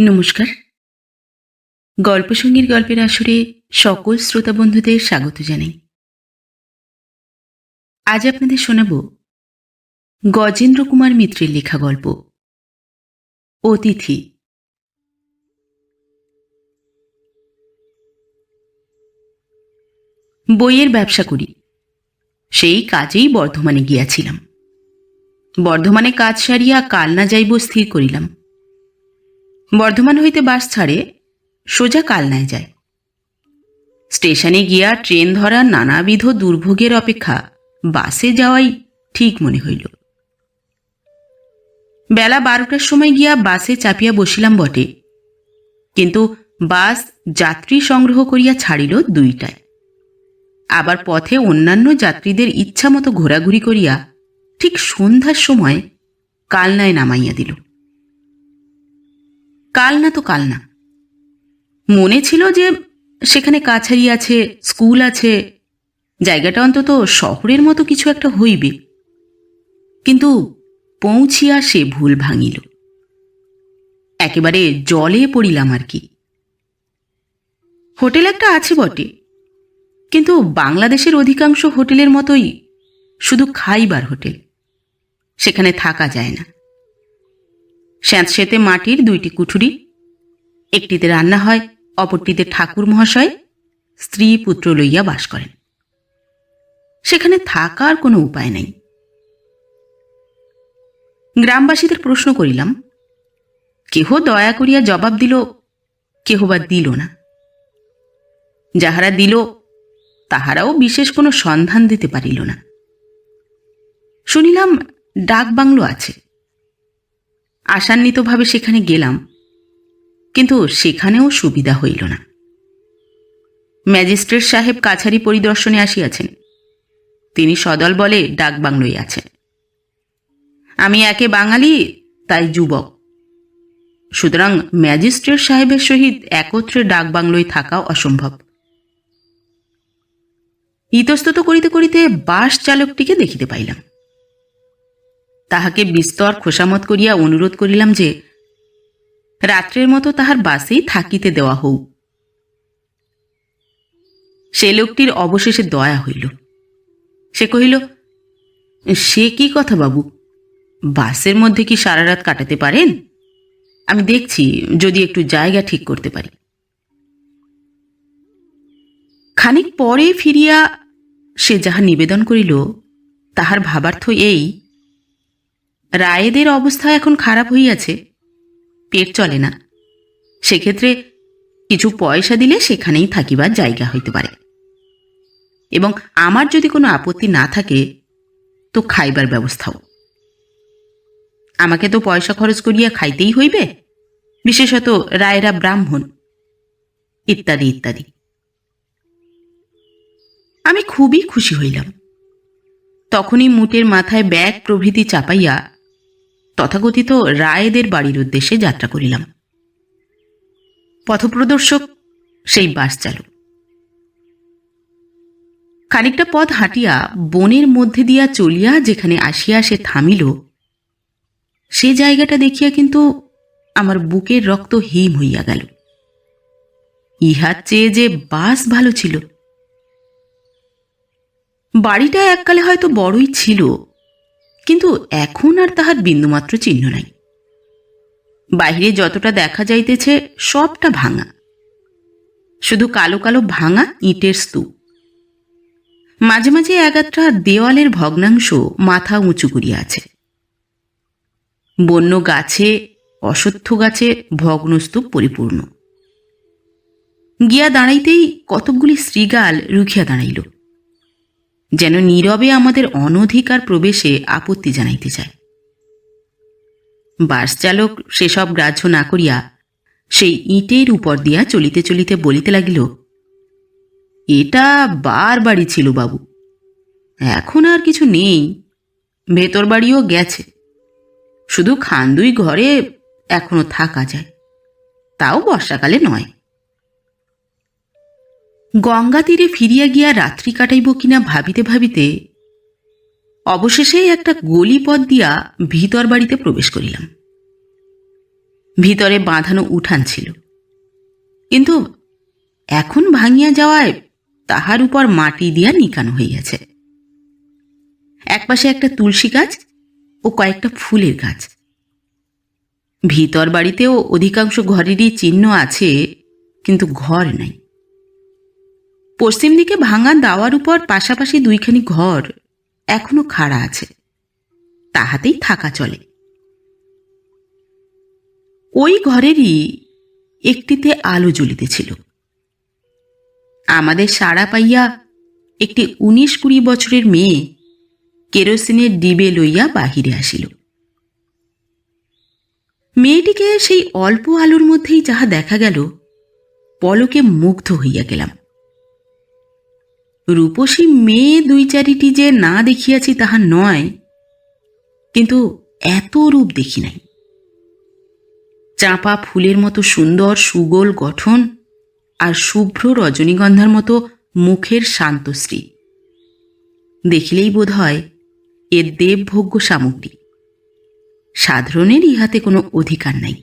নমস্কার। গল্পসঙ্গীর গল্পের আসরে সকল শ্রোতা বন্ধুদের স্বাগত জানাই। আজ আপনাদের শোনাব গজেন্দ্র কুমার মিত্রের লেখা গল্প, অতিথি। বইয়ের ব্যবসা করি, সেই কাজেই বর্ধমানে গিয়াছিলাম। বর্ধমানে কাজ সারিয়া কাল না যাইব স্থির করিলাম। বর্ধমান হইতে বাস ছাড়ে সোজা কালনায় যায়। স্টেশনে গিয়া ট্রেন ধরা নানাবিধ দুর্ভোগের অপেক্ষা বাসে যাওয়াই ঠিক মনে হইল। বেলা বারোটার সময় গিয়া বাসে চাপিয়া বসিলাম বটে, কিন্তু বাস যাত্রী সংগ্রহ করিয়া ছাড়িল দুইটায়। আবার পথে অন্যান্য যাত্রীদের ইচ্ছা মতো ঘোরাঘুরি করিয়া ঠিক সন্ধ্যার সময় কালনায় নামাইয়া দিল। কাল না তো কাল না। মনে ছিল যে সেখানে কাছারি আছে, স্কুল আছে, জায়গাটা অন্তত শহরের মতো কিছু একটা হইবে। কিন্তু পৌঁছিয়া সে ভুল ভাঙিল। একেবারে জলে পড়িলাম আর কি। হোটেল একটা আছে বটে, কিন্তু বাংলাদেশের অধিকাংশ হোটেলের মতোই শুধু খাইবার হোটেল, সেখানে থাকা যায় না। স্যাঁতসেতে মাটির দুইটি কুঠুরি। একটিতে রান্না হয়, অপরটিতে ঠাকুর মহাশয়, স্ত্রী পুত্র লইয়া বাস করেন। সেখানে থাকার কোনো উপায় নাই। গ্রামবাসীদের প্রশ্ন করিলাম, কেহ দয়া করিয়া জবাব দিল, কেহ বা দিল না। যাহারা দিল, তাহারাও বিশেষ কোনো সন্ধান দিতে পারিল না। শুনিলাম ডাক বাংলো আছে। আশান্বিতভাবে সেখানে গেলাম। কিন্তু সেখানেও সুবিধা হইল না। ম্যাজিস্ট্রেট সাহেব কাছারি পরিদর্শনে আসিয়াছেন। তিনি সদল বলে ডাক বাংলোয় আছেন। আমি একে বাঙালি, তাই যুবক। সুতরাং ম্যাজিস্ট্রেট সাহেবের সহিত একত্রে ডাক বাংলোয় থাকা অসম্ভব। ইতস্তত করিতে করিতে বাস চালকটিকে দেখিতে পাইলাম। তাহাকে বিস্তর খোসামত করিয়া অনুরোধ করিলাম যে, রাত্রের মতো তাহার বাসেই থাকিতে দেওয়া হোক সে লোকটির অবশেষে দয়া হইল। সে কহিল, সে কি কথা বাবু? বাসের মধ্যে কি সারা রাত কাটাতে পারেন? আমি দেখছি, যদি একটু জায়গা ঠিক করতে পারি। খানিক পরে ফিরিয়া সে যাহা নিবেদন করিল, তাহার ভাবার্থ এই রায়েদের অবস্থা এখন খারাপ হইয়াছে। পেট চলে না। সেক্ষেত্রে কিছু পয়সা দিলে সেখানেই থাকিবার জায়গা হইতে পারে। এবং আমার যদি কোনো আপত্তি না থাকে, তো খাইবার ব্যবস্থাও। আমাকে তো পয়সা খরচ করিয়া খাইতেই হইবে, বিশেষত রায়েরা ব্রাহ্মণ। ইত্যাদি ইত্যাদি। আমি খুবই খুশি হইলাম। তখনই মুটের মাথায় ব্যাগ প্রভৃতি চাপাইয়া তথাকথিত রায়েদের বাড়ির উদ্দেশ্যে যাত্রা করিলাম। পথপ্রদর্শক, সেই বাস চালু খানিকটা পথ হাঁটিয়া বনের মধ্যে দিয়া চলিয়া যেখানে আসিয়া সে থামিল, সে জায়গাটা দেখিয়া কিন্তু আমার বুকের রক্ত হিম হইয়া গেল। ইহার চেয়ে যে বাস ভালো ছিল। বাড়িটা এককালে হয়তো বড়ই ছিল কিন্তু এখন আর তাহার বিন্দুমাত্র চিহ্ন নাই। বাহিরে যতটা দেখা যাইতেছে, সবটা ভাঙা। শুধু কালো কালো ভাঙা ইটের স্তূপ। মাঝে মাঝে এগাত্রা দেওয়ালের ভগ্নাংশ মাথা উঁচু করিয়া আছে বন্য গাছে অশ্বত্থ গাছে ভগ্নস্তূপ পরিপূর্ণ। গিয়া দাঁড়াইতেই কতকগুলি শ্রীগাল রুখিয়া দাঁড়াইল। যেন নীরবে আমাদের অনধিকার প্রবেশে আপত্তি জানাইতে চায়। বাস চালক সেসব গ্রাহ্য না করিয়া সেই ইটের উপর দিয়া চলিতে চলিতে বলিতে লাগিল, এটা বার বাড়ি ছিল বাবু, এখন আর কিছু নেই, ভেতর বাড়িও গেছে, শুধু খান্দুই ঘরে এখনও থাকা যায়, তাও বর্ষাকালে নয়। গঙ্গা তীরে ফিরিয়া গিয়া রাত্রি কাটাইব কিনা ভাবিতে ভাবিতে অবশেষে একটা গলি পথ দিয়া ভিতর বাড়িতে প্রবেশ করিলাম। ভিতরে বাঁধানো উঠান ছিল। কিন্তু এখন ভাঙিয়া যাওয়ায় তাহার উপর মাটি দিয়া নিকানো হইয়াছে। একপাশে একটা তুলসী গাছ ও কয়েকটা ফুলের গাছ। ভিতর বাড়িতেও অধিকাংশ ঘরেরই চিহ্ন আছে, কিন্তু ঘর নাই। পশ্চিম দিকে ভাঙা দাওয়ার উপর পাশাপাশি দুইখানি ঘর এখনও খাড়া আছে। তাহাতেই থাকা চলে। ওই ঘরেরই একটিতে আলো জ্বলিতেছিল। আমাদের সাড়া পাইয়া একটি উনিশ কুড়ি বছরের মেয়ে কেরোসিনের ডিবে লইয়া বাহিরে আসিল। মেয়েটিকে সেই অল্প আলোর মধ্যেই যাহা দেখা গেল, পলকে মুগ্ধ হইয়া গেলাম। রূপসী মেয়ে দুই চারিটি যে না দেখিয়াছি তাহা নয়। কিন্তু এত রূপ দেখি নাই। চাঁপা ফুলের মতো সুন্দর সুগোল গঠন আর শুভ্র রজনীগন্ধার মতো মুখের শান্তশ্রী দেখিলেই বোধ হয় এর দেবভোগ্য সামগ্রী। সাধারণের ইহাতে কোনো অধিকার নাই।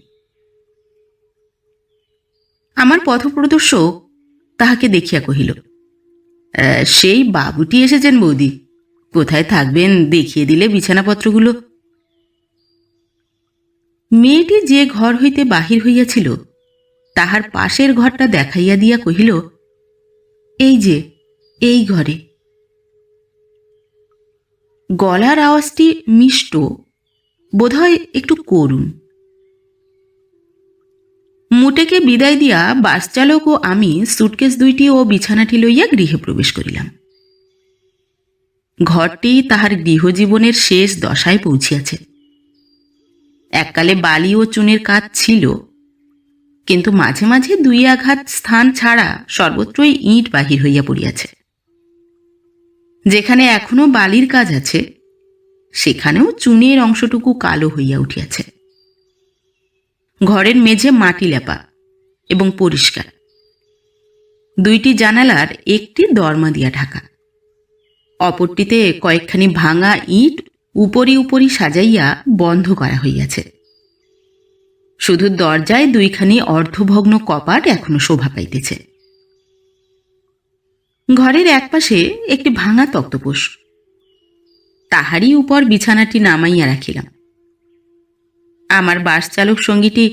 আমার পথপ্রদর্শক তাহাকে দেখিয়া কহিল "আহ, সেই বাবুটি এসেছেন বৌদি। কোথায় থাকবেন দেখিয়ে দিলে বিছানাপত্রগুলো। মেয়েটি যে ঘর হইতে বাহির হইয়াছিল, তাহার পাশের ঘরটা দেখাইয়া দিয়া কহিল, এই যে, এই ঘরে। গলার আওয়াজটি মিষ্ট, বোধহয় একটু করুণ। মুটেকে বিদায় দিয়া বাস চালক ও আমি সুটকেস দুইটি ও বিছানাটি লইয়া গৃহে প্রবেশ করিলাম। ঘরটি তাহার গৃহজীবনের শেষ দশায় পৌঁছিয়াছে। এককালে বালি ও চুনের কাজ ছিল, কিন্তু মাঝে মাঝে দুই আঘাত স্থান ছাড়া সর্বত্রই ইট বাহির হইয়া পড়িয়াছে। যেখানে এখনও বালির কাজ আছে, সেখানেও চুনের অংশটুকু কালো হইয়া উঠিয়াছে। ঘরের মেঝে মাটি লেপা এবং পরিষ্কার। দুইটি জানালার একটি দরমা দিয়া ঢাকা। অপরটিতে কয়েকখানি ভাঙা ইট উপরি উপরি সাজাইয়া বন্ধ করা হইয়াছে। শুধু দরজায় দুইখানি অর্ধভগ্ন কপাট এখনও শোভা পাইতেছে। ঘরের একপাশে একটি ভাঙা তক্তপোষ। তাহারই উপর বিছানাটি নামাইয়া রাখিলাম। আমার বাস চালক সঙ্গীটি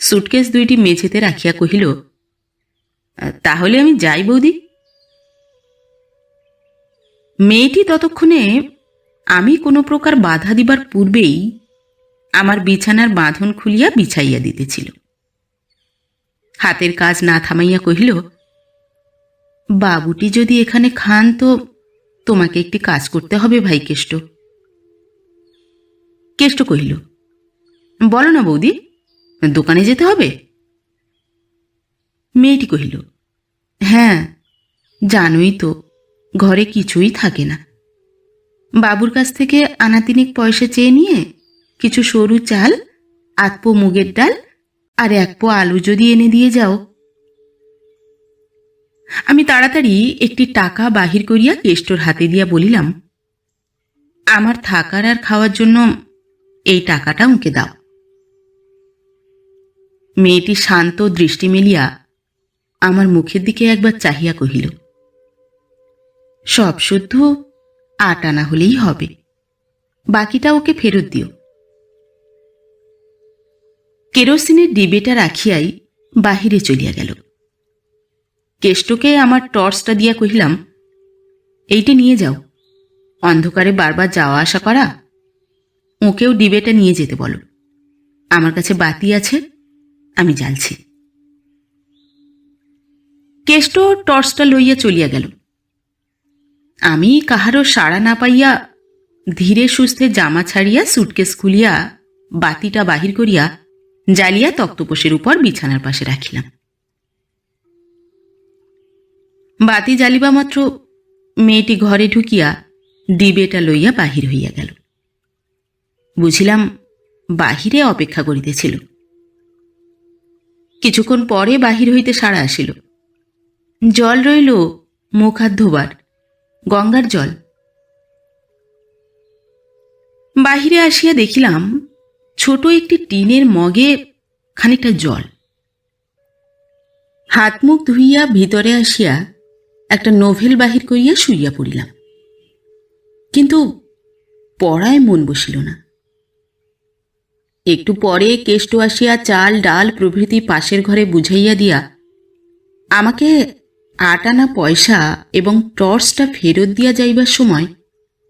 সুটকেস দুইটি মেঝেতে রাখিয়া কহিল, তাহলে আমি যাই বৌদি। মেয়েটি ততক্ষণে, আমি কোনো প্রকার বাধা দিবার পূর্বেই আমার বিছানার বাঁধন খুলিয়া বিছাইয়া দিতেছিল। হাতের কাজ না থামাইয়া কহিল, বাবুটি যদি এখানে খান তো তোমাকে একটি কাজ করতে হবে ভাই কেষ্ট। কেষ্ট কহিল বলো না বৌদি, দোকানে যেতে হবে? মেয়েটি কহিল হ্যাঁ জানোই তো, ঘরে কিছুই থাকে না। বাবুর কাছ থেকে আনাতিনিক পয়সা চেয়ে নিয়ে কিছু সরু চাল আতপো মুগের ডাল আর এক পো আলু যদি এনে দিয়ে যাও। আমি তাড়াতাড়ি একটি টাকা বাহির করিয়া কেষ্টর হাতে দিয়া বলিলাম, আমার থাকার আর খাওয়ার জন্য এই টাকাটা ওকে দাও। মেয়েটি শান্ত দৃষ্টি মেলিয়া আমার মুখের দিকে একবার চাহিয়া কহিল, সব শুদ্ধ, আট আনা হলেই হবে। বাকিটা ওকে ফেরত দিও। কেরোসিনের ডিবেটা রাখিয়াই বাহিরে চলিয়া গেল। কেষ্টকে আমার টর্চটা দিয়া কহিলাম, এইটা নিয়ে যাও, অন্ধকারে বারবার যাওয়া আসা করা। ওকেও ডিবেটা নিয়ে যেতে বলো। আমার কাছে বাতি আছে আমি জ্বালছি। কেষ্ট টর্চটা লইয়া চলিয়া গেল। আমি কাহারও সাড়া না পাইয়া ধীরে সুস্থে জামা ছাড়িয়া সুটকেস খুলিয়া বাতিটা বাহির করিয়া জ্বালিয়া তক্তপোষের উপর বিছানার পাশে রাখিলাম। বাতি জ্বালিবা মাত্র মেয়েটি ঘরে ঢুকিয়া ডিবেটা লইয়া বাহির হইয়া গেল। বুঝিলাম বাহিরে অপেক্ষা করিতেছিল। কিছুক্ষণ পরে বাহির হইতে সাড়া আসিল। জল রইল মুখ হাত ধোবার, গঙ্গার জল। বাহিরে আসিয়া দেখিলাম ছোট একটি টিনের মগে খানিকটা জল। হাত মুখ ধুইয়া ভিতরে আসিয়া একটা নোভেল বাহির করিয়া শুইয়া পড়িলাম। কিন্তু পড়ায় মন বসিল না। একটু পরে কেষ্ট আসিয়া চাল, ডাল প্রভৃতি পাশের ঘরে বুঝাইয়া দিয়া, আমাকে আট আনা পয়সা এবং টর্চটা ফেরত দিয়া যাইবার সময়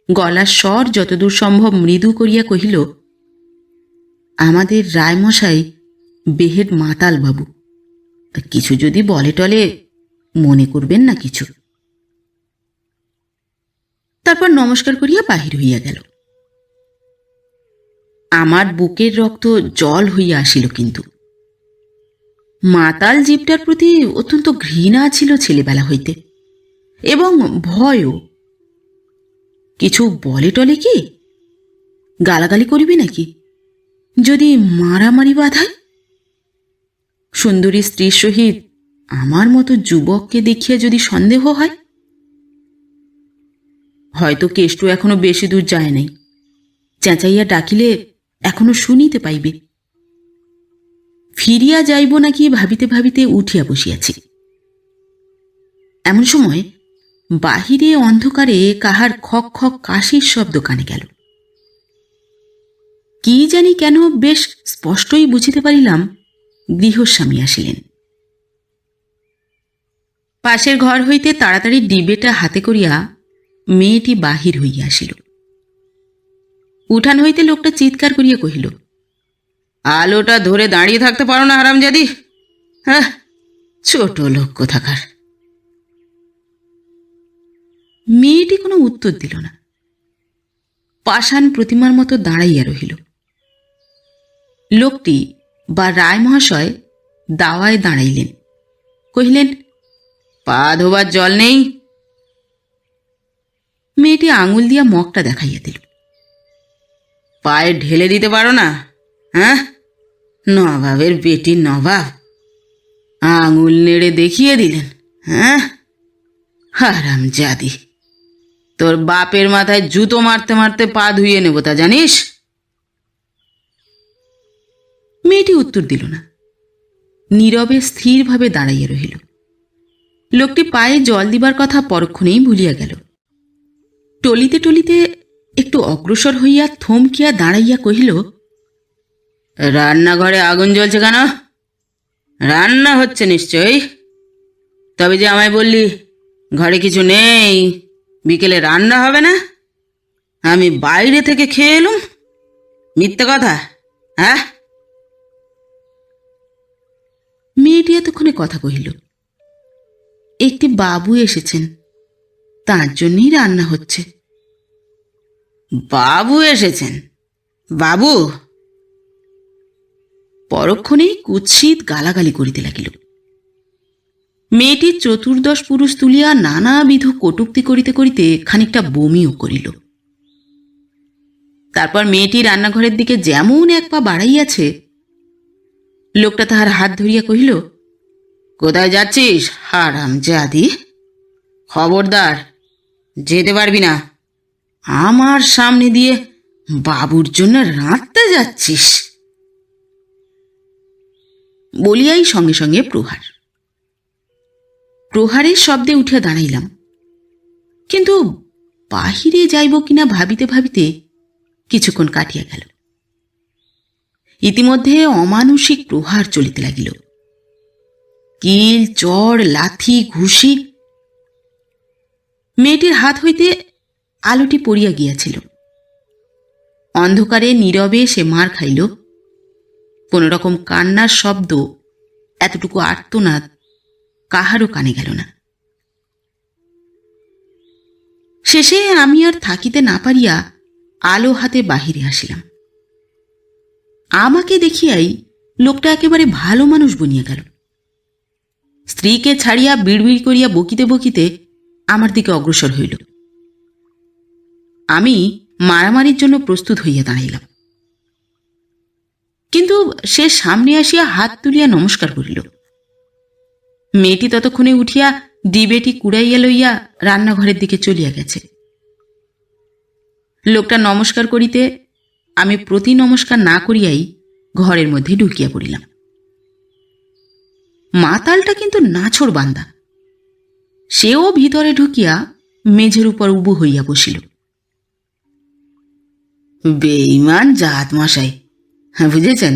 গলার স্বর যতদূর সম্ভব মৃদু করিয়া কহিল, আমাদের রায়মশাই বেহেড মাতাল বাবু কিছু যদি বলে টলে মনে করবেন না কিছু তারপর নমস্কার করিয়া বাহির হইয়া গেল। আমার বুকের রক্ত জল হইয়া আসিল কিন্তু। মাতাল জীবটার প্রতি অত্যন্ত ঘৃণা ছিল ছেলেবেলা হইতে, এবং ভয়ও। কিছু বলে টলে কি? গালাগালি করিবি নাকি? যদি মারামারি বাধায়? সুন্দরী স্ত্রীর সহিত আমার মতো যুবককে দেখিয়া যদি সন্দেহ হয়? হয়তো কেষ্ট এখনও বেশি দূর যায় নাই। চেঁচাইয়া ডাকিলে এখনও শুনিতে পাইবে। ফিরিয়া যাইব নাকি ভাবিতে ভাবিতে উঠিয়া বসিয়াছি। এমন সময় বাহিরে অন্ধকারে কাহার খক খক কাশির শব্দ কানে গেল। কি জানি কেন বেশ স্পষ্টই বুঝিতে পারিলাম, গৃহস্বামী আসিলেন। পাশের ঘর হইতে তাড়াতাড়ি ডিবেটা হাতে করিয়া মেয়েটি বাহির হইয়া আসিল। উঠান হইতে লোকটা চিৎকার করিয়া কহিল, আলোটা ধরে দাঁড়িয়ে থাকতে পারো না, হারামজাদি। হ্যাঁ ছোট লোক কোথাকার? মেয়েটি কোনো উত্তর দিল না। পাষাণ প্রতিমার মতো দাঁড়াইয়া রহিল। লোকটি বা রায় মহাশয় দাওয়ায় দাঁড়াইলেন। কহিলেন, পা ধোবার জল নেই। মেয়েটি আঙুল দিয়া মগটা দেখাইয়া দিল। পায়ে ঢেলে দিতে পারো না? হ্যাঁ? নবাবের বেটি নবাব। আঙুল নেড়ে দেখিয়ে দিলেন হ্যাঁ? হারাম জাদি, তোর বাপের মাথায় জুতো মারতে মারতে পা ধুইয়ে নেব তা জানিস? মেয়েটি উত্তর দিল না। নীরবে স্থিরভাবে দাঁড়াইয়া রহিল। লোকটি পায়ে জল দিবার কথা পরক্ষণেই ভুলিয়া গেল। টলিতে টলিতে একটু অগ্রসর হইয়া থমকিয়া দাঁড়াইয়া কহিল, রান্নাঘরে আগুন জ্বলছে কেন? রান্না হচ্ছে নিশ্চয়ই। তবে যে আমায় বললি, ঘরে কিছু নেই, বিকেলে রান্না হবে না? আমি বাইরে থেকে খেয়ে এলুম। মিথ্যে কথা হ্যাঁ? মেয়েটি এতক্ষণে কথা কহিল, একটি বাবু এসেছেন, তার জন্যই রান্না হচ্ছে। বাবু এসেছেন। বাবু। পরক্ষণেই কুৎসিত গালাগালি করিতে লাগিল। মেয়েটি চতুর্দশ পুরুষ তুলিয়া নানাবিধ কটুক্তি করিতে করিতে খানিকটা বমিও করিল। তারপর মেয়েটি রান্নাঘরের দিকে যেমন এক পা বাড়াইয়াছে, লোকটা তাহার হাত ধরিয়া কহিল, কোথায় যাচ্ছিস হারাম জাদি খবরদার, যেতে পারবি না। আমার সামনে দিয়ে বাবুর জন্য রাঁধতে যাচ্ছিস। বলিয়াই সঙ্গে সঙ্গে প্রহার। প্রহারের শব্দে উঠিয়া দাঁড়াইলাম। কিন্তু বাহিরে যাইব কিনা ভাবিতে ভাবিতে কিছুক্ষণ কাটিয়া গেল। ইতিমধ্যে অমানসিক প্রহার চলিতে লাগিল। কিল চড় লাথি, ঘুষি। মেয়েটির হাত হইতে আলোটি পড়িয়া গিয়াছিল। অন্ধকারে নীরবে সে মার খাইল। কোন রকম কান্নার শব্দ, এতটুকু আর্তনাদ কাহারও কানে গেল না। শেষে আমি আর থাকিতে না পারিয়া আলো হাতে বাহিরে আসিলাম। আমাকে দেখিয়াই লোকটা একেবারে ভালো মানুষ বনিয়া গেল। স্ত্রীকে ছাড়িয়া বিড়বিড় করিয়া বকিতে বকিতে আমার দিকে অগ্রসর হইল। আমি মারামারির জন্য প্রস্তুত হইয়া দাঁড়াইলাম। কিন্তু সে সামনে আসিয়া হাত তুলিয়া নমস্কার করিল। মেয়েটি ততক্ষণে উঠিয়া ডিবেটি কুড়াইয়া লইয়া রান্নাঘরের দিকে চলিয়া গেছে। লোকটা নমস্কার করিতে আমি প্রতি নমস্কার না করিয়াই ঘরের মধ্যে ঢুকিয়া পড়িলাম। মাতালটা কিন্তু নাছর বান্দা। সেও ভিতরে ঢুকিয়া মেঝের উপর উবু হইয়া বসিল। বেইমান জাত মশাই। হ্যাঁ বুঝেছেন?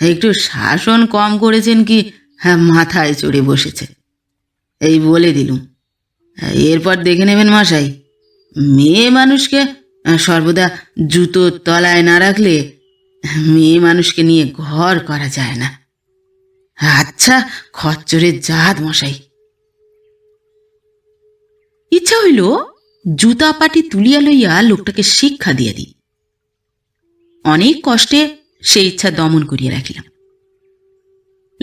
একটু শাসন কম করেছেন কি হ্যাঁ মাথায় চড়ে বসেছে এই বলে দিলুম। এরপর দেখে নেবেন মশাই, মেয়ে মানুষকে সর্বদা জুতোর তলায় না রাখলে, মেয়ে মানুষকে নিয়ে ঘর করা যায় না। আচ্ছা খচ্চরের জাত মশাই। ইচ্ছা হইল, জুতা পাটি তুলিয়া লইয়া লোকটাকে শিক্ষা দিয়ে দিই। অনেক কষ্টে সে ইচ্ছা দমন করিয়া রাখিলাম।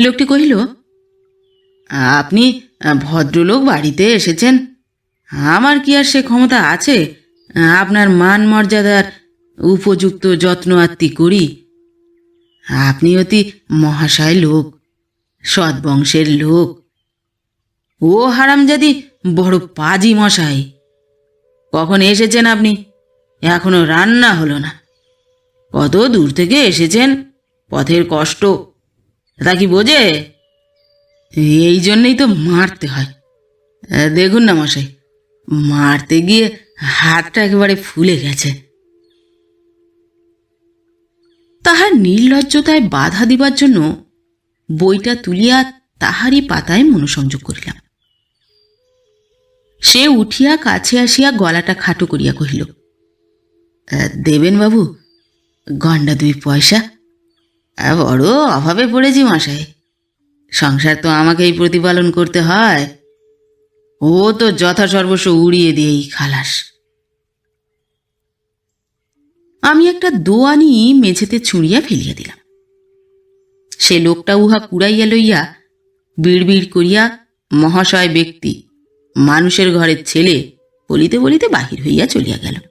লোকটি কহিল, আপনি ভদ্রলোক বাড়িতে এসেছেন। আমার কি আর সে ক্ষমতা আছে? আপনার মান মর্যাদার উপযুক্ত যত্ন আত্মি করি। আপনি অতি মহাশয় লোক সৎ বংশের লোক। ও হারামজাদি বড় পাজি মশাই। কখন এসেছেন আপনি? এখনও রান্না হলো না। কত দূর থেকে এসেছেন? পথের কষ্ট। তা কি বোঝে? এই জন্যই তো মারতে হয়। দেখুন না মশাই মারতে গিয়ে হাতটা একেবারে ফুলে গেছে। তাহার নির্লজ্জতায় বাধা দিবার জন্য বইটা তুলিয়া তাহারই পাতায় মনোসংযোগ করিলাম। সে উঠিয়া কাছে আসিয়া গলাটা খাটো করিয়া কহিল "আহ, দেবেন বাবু গন্ডা দুই পয়সা। বড় অভাবে পড়েছি মশাই। সংসার তো আমাকেই প্রতিপালন করতে হয়। ও তো যথাসর্বস্ব উড়িয়ে দিয়েই খালাস। আমি একটা দোয়ানি মেঝেতে ছুঁড়িয়া ফেলিয়া দিলাম। সে লোকটা উহা কুড়াইয়া লইয়া বিড়বিড় করিয়া মহাশয় ব্যক্তি, মানুষের ঘরের ছেলে বলিতে বলিতে বাহির হইয়া চলিয়া গেল।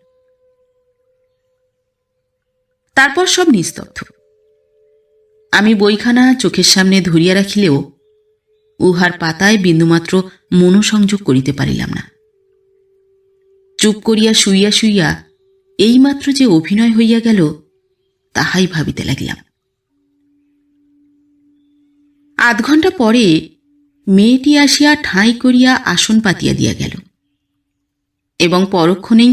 তারপর সব নিস্তব্ধ। আমি বইখানা চোখের সামনে ধরিয়া রাখিলেও উহার পাতায় বিন্দুমাত্র মনোসংযোগ করিতে পারিলাম না। চুপ করিয়া শুইয়া শুইয়া এইমাত্র যে অভিনয় হইয়া গেল, তাহাই ভাবিতে লাগিলাম। আধ ঘণ্টা পরে মেয়েটি আসিয়া ঠাঁই করিয়া আসন পাতিয়া দিয়া গেল এবং পরক্ষণেই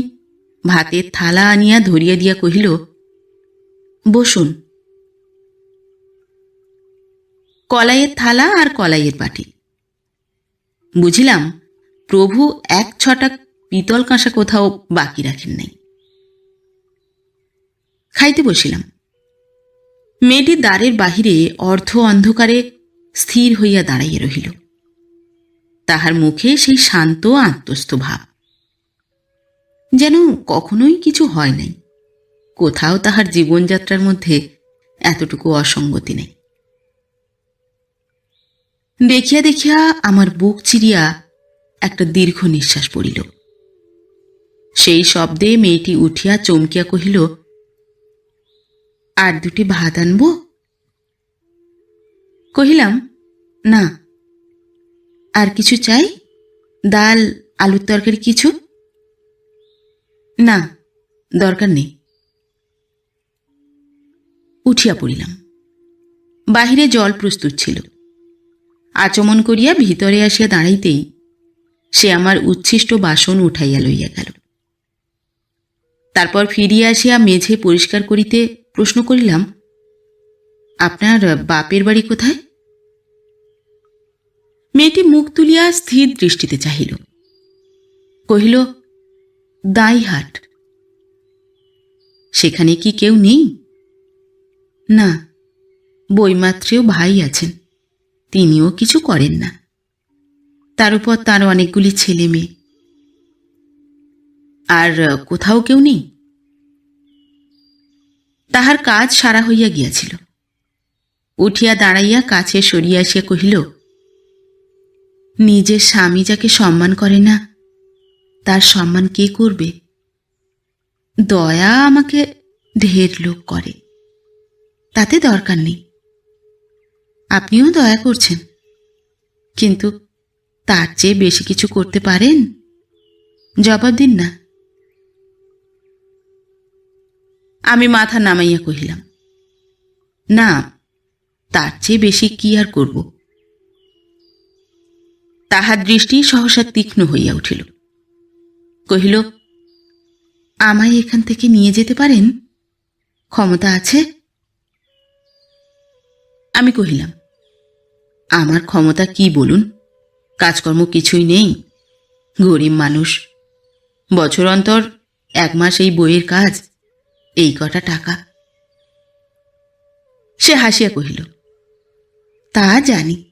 ভাতের থালা আনিয়া ধরিয়া দিয়া কহিল বসুন। কলাইয়ের থালা আর কলাইয়ের বাটি। বুঝিলাম, প্রভু এক ছটা পিতল কাঁসা কোথাও বাকি রাখেন নাই। খাইতে বসিলাম। মেয়েটি দ্বারের বাহিরে অর্ধ অন্ধকারে স্থির হইয়া দাঁড়াইয়া রহিল। তাহার মুখে সেই শান্ত, আত্মস্থ ভাব। যেন কখনোই কিছু হয় নাই। কোথাও তাহার জীবনযাত্রার মধ্যে এতটুকু অসঙ্গতি নেই। দেখিয়া দেখিয়া আমার বুক চিরিয়া একটা দীর্ঘ নিঃশ্বাস পড়িল। সেই শব্দে মেয়েটি উঠিয়া চমকিয়া কহিল, আর দুটি ভাত আনব? কহিলাম, না। আর কিছু চাই? ডাল, আলুর তরকারি কিছু? না, দরকার নেই। উঠিয়া পড়িলাম। বাহিরে জল প্রস্তুত ছিল। আচমন করিয়া ভিতরে আসিয়া দাঁড়াইতেই সে আমার উচ্ছিষ্ট বাসন উঠাইয়া লইয়া গেল। তারপর ফিরিয়া আসিয়া মেঝে পরিষ্কার করিতে প্রশ্ন করিলাম, আপনার বাপের বাড়ি কোথায়? মেয়েটি মুখ তুলিয়া স্থির দৃষ্টিতে চাহিল। কহিল, দাইহাট। সেখানে কি কেউ নেই? না বইমাত্রেও ভাই আছেন, তিনিও কিছু করেন না। তার উপর তার অনেকগুলি ছেলে মেয়ে। আর কোথাও কেউ নেই? তাহার কাজ সারা হইয়া গিয়াছিল। উঠিয়া দাঁড়াইয়া কাছে সরিয়া আসিয়া কহিল, নিজের স্বামী যাকে সম্মান করে না, তার সম্মান কে করবে? দয়া আমাকে ঢের লোক করে। তাতে দরকার নেই। আপনিও দয়া করছেন। কিন্তু তার চেয়ে বেশি কিছু করতে পারেন? জবাব দিন না। আমি মাথা নামাইয়া কহিলাম, না, তার চেয়ে বেশি কি আর করব? তাহার দৃষ্টি সহসা তীক্ষ্ণ হইয়া উঠিল। কহিল, আমায় এখান থেকে নিয়ে যেতে পারেন? ক্ষমতা আছে? আমি কহিলাম, আমার ক্ষমতা কি বলুন? কাজকর্ম কিছুই নেই। গরিব মানুষ, বছর অন্তর এক মাস এই বইয়ের কাজ, এই কটা টাকা। সে হাসিয়া কহিল, তা জানি।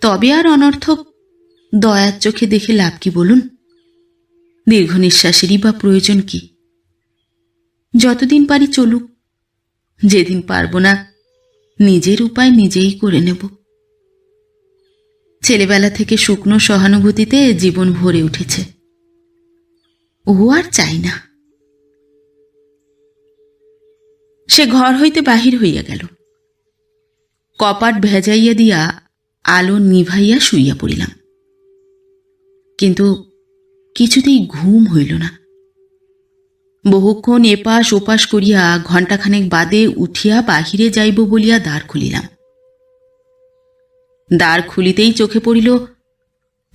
তবে আর অনর্থক দয়ার চোখে দেখে লাভ কি বলুন? দীর্ঘ নিঃশ্বাসেরই বা প্রয়োজন কি? যতদিন পারি চলুক, যেদিন পারব না নিজের উপায় নিজেই করে নেব। ছেলেবেলা থেকে শুকনো সহানুভূতিতে জীবন ভরে উঠেছে। ও আর চাই না। সে ঘর হইতে বাহির হইয়া গেল। কপাট ভেজাইয়া দিয়া আলো নিভাইয়া শুইয়া পড়িলাম। কিন্তু কিছুতেই ঘুম হইল না। বহুক্ষণ এপাশ ওপাশ করিয়া ঘণ্টাখানেক বাদে উঠিয়া বাহিরে যাইব বলিয়া দ্বার খুলিলাম। দ্বার খুলিতেই চোখে পড়িল,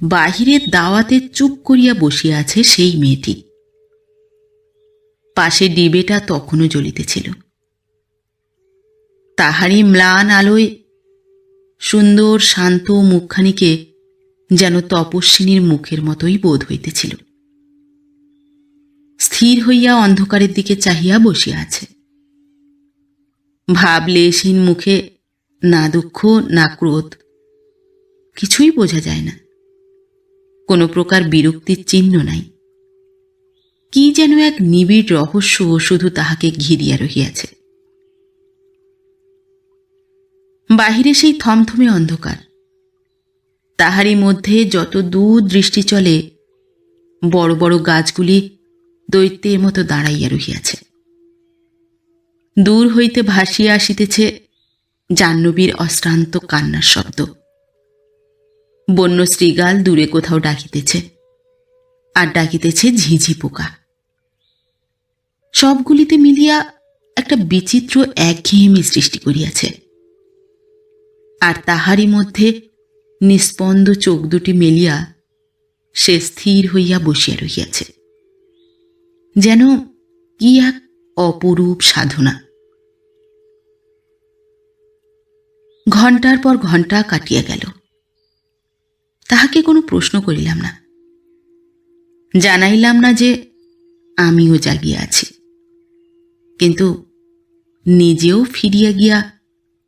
বাহিরে দাওয়াতে চুপ করিয়া বসিয়া আছে সেই মেয়েটি। পাশে ডিবেটা তখনও জ্বলিতেছিল। তাহারই ম্লান আলোয়, সুন্দর শান্ত মুখখানিকে যেন তপস্বিনীর মুখের মতোই বোধ হইতেছিল। স্থির হইয়া অন্ধকারের দিকে চাহিয়া বসিয়া আছে। ভাবলেশহীন মুখে না দুঃখ, না ক্রোধ, কিছুই বোঝা যায় না। কোনো প্রকার বিরক্তির চিহ্ন নাই। কি যেন এক নিবিড় রহস্য শুধু তাহাকে ঘিরিয়া রহিয়াছে। বাহিরে সেই থমথমে অন্ধকার। তাহারই মধ্যে যত দূর দৃষ্টি চলে, বড় বড় গাছগুলি দৈত্যের মতো দাঁড়াইয়া রহিয়াছে। দূর হইতে ভাসিয়া আসিতেছে জাহ্নবীর অশ্রান্ত কান্নার শব্দ। বন্য শ্রীগাল দূরে কোথাও ডাকিতেছে, আর ডাকিতেছে ঝিঝি পোকা। সবগুলিতে মিলিয়া একটা বিচিত্র একঘেয়েমি সৃষ্টি করিয়াছে। আর তাহারই মধ্যে নিস্পন্দ চোখ দুটি মেলিয়া সে স্থির হইয়া বসিয়া রহিয়াছে। যেন কি এক অপরূপ সাধনা। ঘণ্টার পর ঘণ্টা কাটিয়া গেল। তাহাকে কোনো প্রশ্ন করিলাম না। জানাইলাম না যে আমিও জাগিয়া আছি। কিন্তু নিজেও ফিরিয়া গিয়া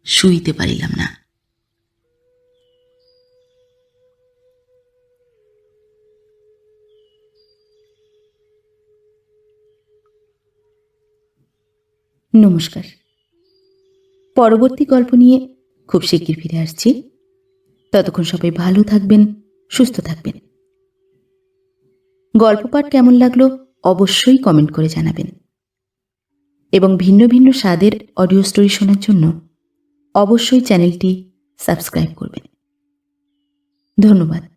শুইতে পারিলাম না। নমস্কার। পরবর্তী গল্প নিয়ে খুব শিগগির ফিরে আসছি। ততক্ষণ সবাই ভালো থাকবেন, সুস্থ থাকবেন। গল্প পাঠ কেমন লাগল অবশ্যই কমেন্ট করে জানাবেন। এবং ভিন্ন ভিন্ন স্বাদের অডিও স্টোরি শোনার জন্য অবশ্যই চ্যানেলটি সাবস্ক্রাইব করবেন। ধন্যবাদ।